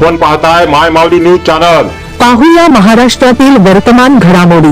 आपण पाहताय माय माऊली news channel. पाहूया महाराष्ट्रातील वर्तमान घडामोडी.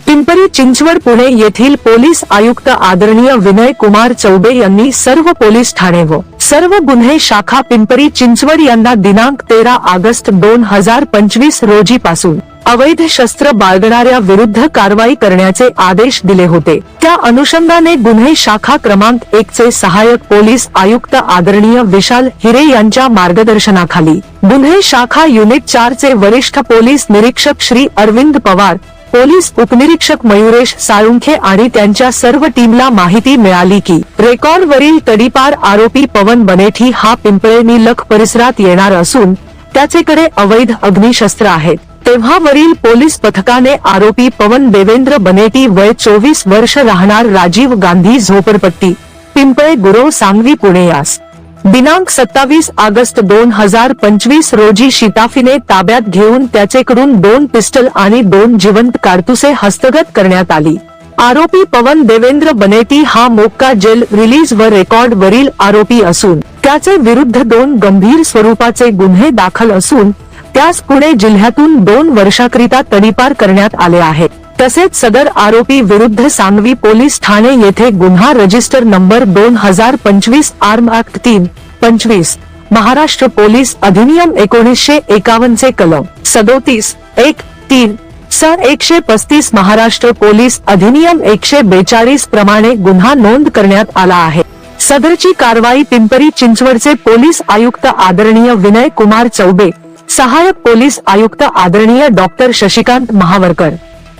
पिंपरी चिंचवड पुणे येथील पोलीस आयुक्त आदरणीय विनय कुमार चौबे यांनी सर्व पोलीस ठाणे व सर्व गुन्हे शाखा पिंपरी चिंचवड यांना दिनांक तेरा ऑगस्ट दोन हजार पंचवीस रोजी पासून अवैध शस्त्र बाळगणाऱ्या विरुद्ध कारवाई करण्याचे आदेश दिले होते. त्या अनुषंगाने गुन्हे शाखा क्रमांक एक चे सहाय्यक पोलीस आयुक्त आदरणीय विशाल हिरे यांच्या मार्गदर्शनाखाली. गुन्हे शाखा युनिट चार चे वरिष्ठ पोलीस निरीक्षक श्री अरविंद पवार पोलीस उपनिरीक्षक मयुरेश साळुंखे आणि त्यांच्या सर्व टीमला माहिती मिळाली की रेकॉर्डवरील तडीपार आरोपी पवन बनेठी हा पिंपळे निलख परिसरात येणार असून त्याचेकडे अवैध अग्निशस्त्र आहेत. तेव्हा वरील पोलीस पथकाने आरोपी पवन देवेंद्र बनेटी वय चोवीस वर्ष राहणार राजीव गांधी झोपडपट्टी पिंपळे गुरव सांगवी पुणे यास. दिनांक सत्तावीस ऑगस्ट दोन हजार पंचवीस रोजी शिताफीने ताब्यात घेऊन त्याचेकडून दोन पिस्टल आणि दोन जिवंत कारतुसे हस्तगत करण्यात आली. आरोपी पवन देवेंद्र बनेटी हा मोक्का जेल रिलीज व रेकॉर्ड वरील आरोपी असून त्याचे विरुद्ध दोन गंभीर स्वरूपाचे गुन्हे दाखल असून त्यास पुणे जिल्ह्यातून दोन वर्षाकरिता तडीपार करण्यात आले आहे. तसेच सदर आरोपी विरुद्ध सांगवी पोलीस ठाणे येथे गुन्हा रजिस्टर नंबर दोन हजार पंचवीस आर्म ऍक्ट तीन पंचवीस महाराष्ट्र पोलीस अधिनियम एकोणीसशे एकावन्नचे कलम सदोतीस एक तीन स एकशे पस्तीस महाराष्ट्र पोलीस अधिनियम एकशे बेचाळीस प्रमाणे गुन्हा नोंद करण्यात आला आहे. सदरची कारवाई पिंपरी चिंचवडचे पोलीस आयुक्त आदरणीय विनय कुमार चौबे सहाय्यक पोलीस आयुक्त आदरणीय doctor Shashikant Mahawarkar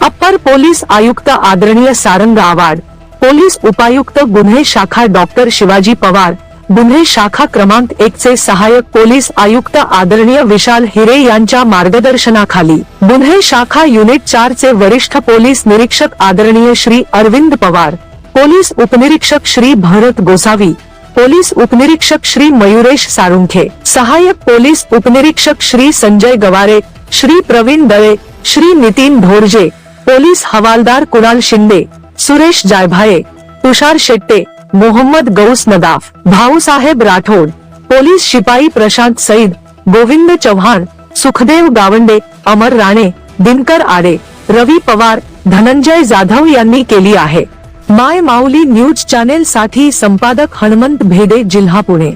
upper police आयुक्त आदरणीय सारंग आवाड पोलीस उपायुक्त गुन्हे शाखा डॉक्टर शिवाजी पवार गुन्हे शाखा क्रमांक एक चे सहाय्यक पोलीस आयुक्त आदरणीय विशाल हिरे यांच्या मार्गदर्शनाखाली गुन्हे शाखा युनिट चार चे वरिष्ठ पोलीस निरीक्षक आदरणीय श्री अरविंद पवार पोलीस उपनिरीक्षक श्री भरत गोसावी पोलीस उपनिरीक्षक श्री मयुरेश साळुंखे सहाय्यक पोलीस उपनिरीक्षक श्री संजय गवारे श्री प्रवीण दळे श्री नितीन ढोरजे पोलीस हवालदार कुणाल शिंदे सुरेश जायभाये तुषार शेट्टे मोहम्मद गौस नदाफ भाऊसाहेब राठोड पोलीस शिपाई प्रशांत सईद गोविंद चव्हाण सुखदेव गावंडे अमर राणे दिनकर आडे रवी पवार धनंजय जाधव यांनी केली आहे. माय माऊली न्यूज चॅनेल साठी संपादक हनुमंत भेदे जिल्हा पुणे.